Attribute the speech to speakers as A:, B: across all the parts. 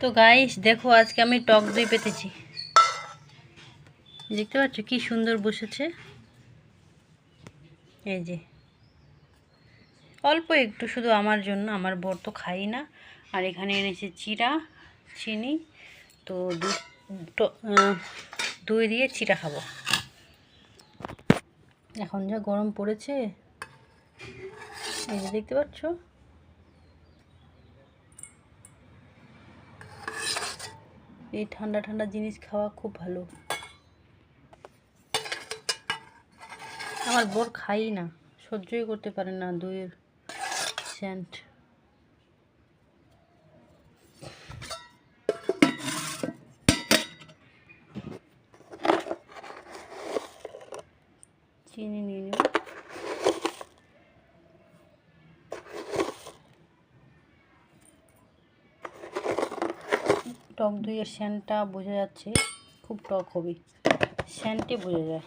A: তো গাইস দেখো আজকে আমি টক দই পেতেছি। দেখতে পাচ্ছ কি সুন্দর বসেছে? এই যে। অল্প একটু শুধু আমার জন্য, আমার বর তো খাই না। আর এখানে এনেছে চিরা, চিনি, তো দই দিয়ে চিরা খাব। এখন যা গরম পড়েছে, এই যে দেখতে পাচ্ছ? এই ঠান্ডা ঠান্ডা জিনিস খাওয়া খুব ভালো। আমার বর খাই না, সহ্যই করতে পারে না দইয়ের সেন্ট চিনি নিয়ে নেব টক দইয়ের স্যানটা বোঝা যাচ্ছে, খুব টক হবে। স্যানটি বোঝা যায়।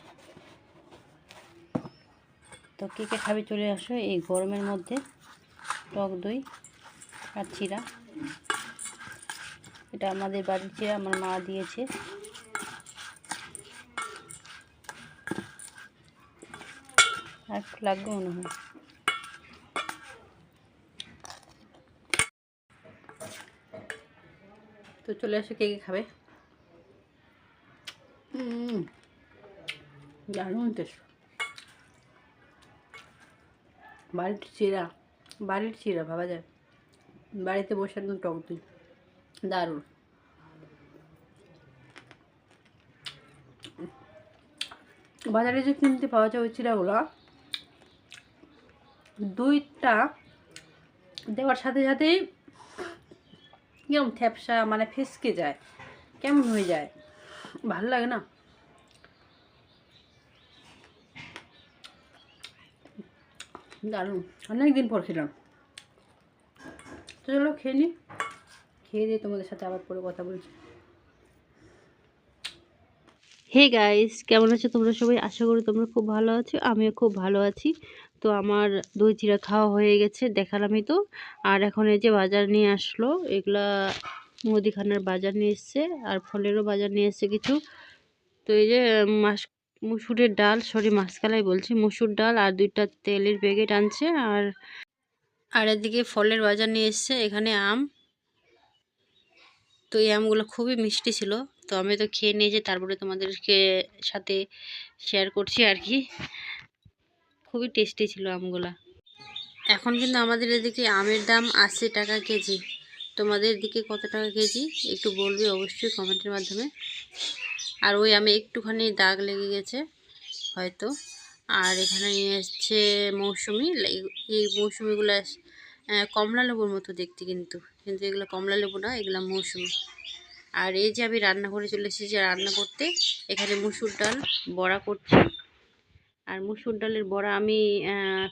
A: তো কে কে খাবে চলে আসো, এই গরমের মধ্যে টক দই আর চিরা এটা আমাদের বাড়ির চিরা আমার মা দিয়েছে। আর লাগবে মনে হয়। তো চলে আসো, কে কে খাবে? দারুণ টেস্ট বাড়ির চিরা বাড়ির চিরা ভাবা যায়। বাড়িতে বসানো টক দই। দারুণ। বাজারে যে কিনতে পাওয়া যায় ওই চিরাগুলো দুইটা দেওয়ার সাথে সাথেই কেমন থ্যাপসা মানে ফেসকে যায়। কেমন হয়ে যায়? ভালো লাগে না? দারুণ। অনেক দিন পর খেলাম। চলো খেয়ে নি। খেয়ে দিয়ে তোমাদের সাথে আবার পরে কথা বলছি। হে গাইস কেমন আছো তোমরা সবাই? আশা করি তোমরা খুব ভালো আছো, আমিও খুব ভালো আছি। তো আমার দই চিরা খাওয়া হয়ে গেছে, দেখালামই তো। আর এখন এই যে বাজার নিয়ে আসলো, এগুলা মুদিখানার বাজার নিয়ে এসছে, আর ফলেরও বাজার নিয়ে এসছে কিছু। তো এই যে মাস, মুসুরের ডাল, সরি মাসকালাই বলছি, মুসুর ডাল আর দুইটা তেলের প্যাকেট আনছে, আর আর এদিকে ফলের বাজার নিয়ে এসছে, এখানে আম। তো এই আমগুলো খুবই মিষ্টি ছিল। তো আমি তো খেয়ে নিয়েছি তারপরে তোমাদেরকে সাথে শেয়ার করছি আর কি। খুবই টেস্টি ছিল আমগুলা। এখন কিন্তু আমাদের এদিকে আমের দাম আশি টাকা কেজি। তোমাদের দিকে কত টাকা কেজি? একটু বলবে অবশ্যই কমেন্টের মাধ্যমে। আর ওই আমি একটুখানি দাগ লেগে গেছে, হয়তো। আর এখানে নিয়ে এসছে মৌসুমি। এই মৌসুমিগুলো কমলা লেবুর মতো দেখতে কিন্তু। কিন্তু এগুলো কমলা লেবু না এগুলো মৌসুমি। আর এই যে আমি রান্না করে চলে এসেছি রান্না করতে এখানে মুসুর ডাল বড়া করছি। আর মুসুর ডালের বড়া আমি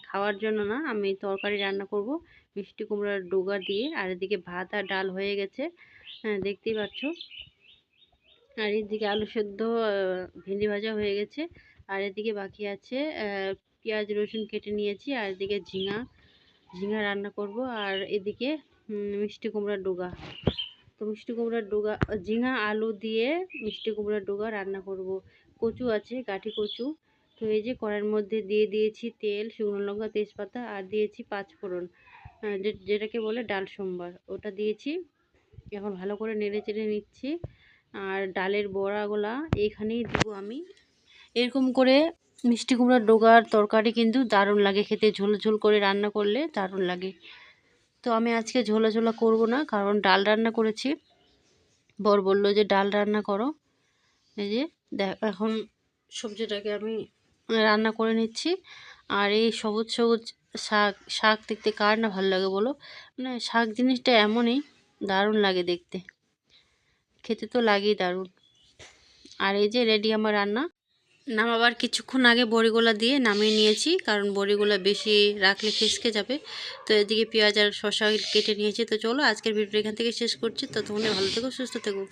A: খাওয়ার জন্য না আমি তরকারি রান্না করব। মিষ্টি কুমড়ার ডোগা দিয়ে আর এদিকে ভাত আর ডাল হয়ে গেছে। হ্যাঁ, দেখতেই পাচ্ছ। আর এদিকে আলু সেদ্ধ ভেন্ডি ভাজা হয়ে গেছে। আর এদিকে বাকি আছে পেঁয়াজ রসুন কেটে নিয়েছি। আর এদিকে ঝিঙা ঝিঙা রান্না করব, আর এদিকে মিষ্টি কুমড়ার ডোগা। তো মিষ্টি কুমড়ার ডোগা, ঝিঙা, আলু দিয়ে মিষ্টি কুমড়ার ডোগা রান্না করব। কচু আছে, গাঠি কচু। তো এই যে কড়াইয়ের মধ্যে দিয়ে দিয়েছি তেল, শুকনো লঙ্কা, তেজপাতা, আর দিয়েছি পাঁচফোড়ন যেটাকে বলে ডাল সোমবার। ওটা দিয়েছি। এখন ভালো করে নেড়ে চেড়ে নিচ্ছি। আর ডালের বড়াগুলা এইখানেই দেবো আমি। এরকম করে মিষ্টি কুমড়ার ডোগার তরকারি কিন্তু দারুণ লাগে খেতে। ঝোল ঝোল করে রান্না করলে দারুণ লাগে। তো আমি আজকে ঝোলা ঝোলা করব না, কারণ ডাল রান্না করেছি। বর বলল যে, ডাল রান্না করো। এই যে এখন সবজিটাকে আমি রান্না করে নিচ্ছি। আর এই সবুজ সবুজ শাক শাক দেখতে কার না ভালো লাগে বলো? মানে শাক জিনিসটা এমনই, দারুণ লাগে দেখতে। খেতে তো লাগেই দারুণ। আর এই যে রেডি আমার রান্না। নামাবার কিছুক্ষণ আগে বড়িগুলা দিয়ে নামিয়ে নিয়েছি, কারণ বড়িগুলা বেশি রাখলে ফেসকে যাবে। তো এদিকে পেঁয়াজ আর শসা কেটে নিয়েছি। তো চলো আজকের ভিডিও এখান থেকে শেষ করছি। তো ততক্ষণে ভালো থেকো, সুস্থ থেকো।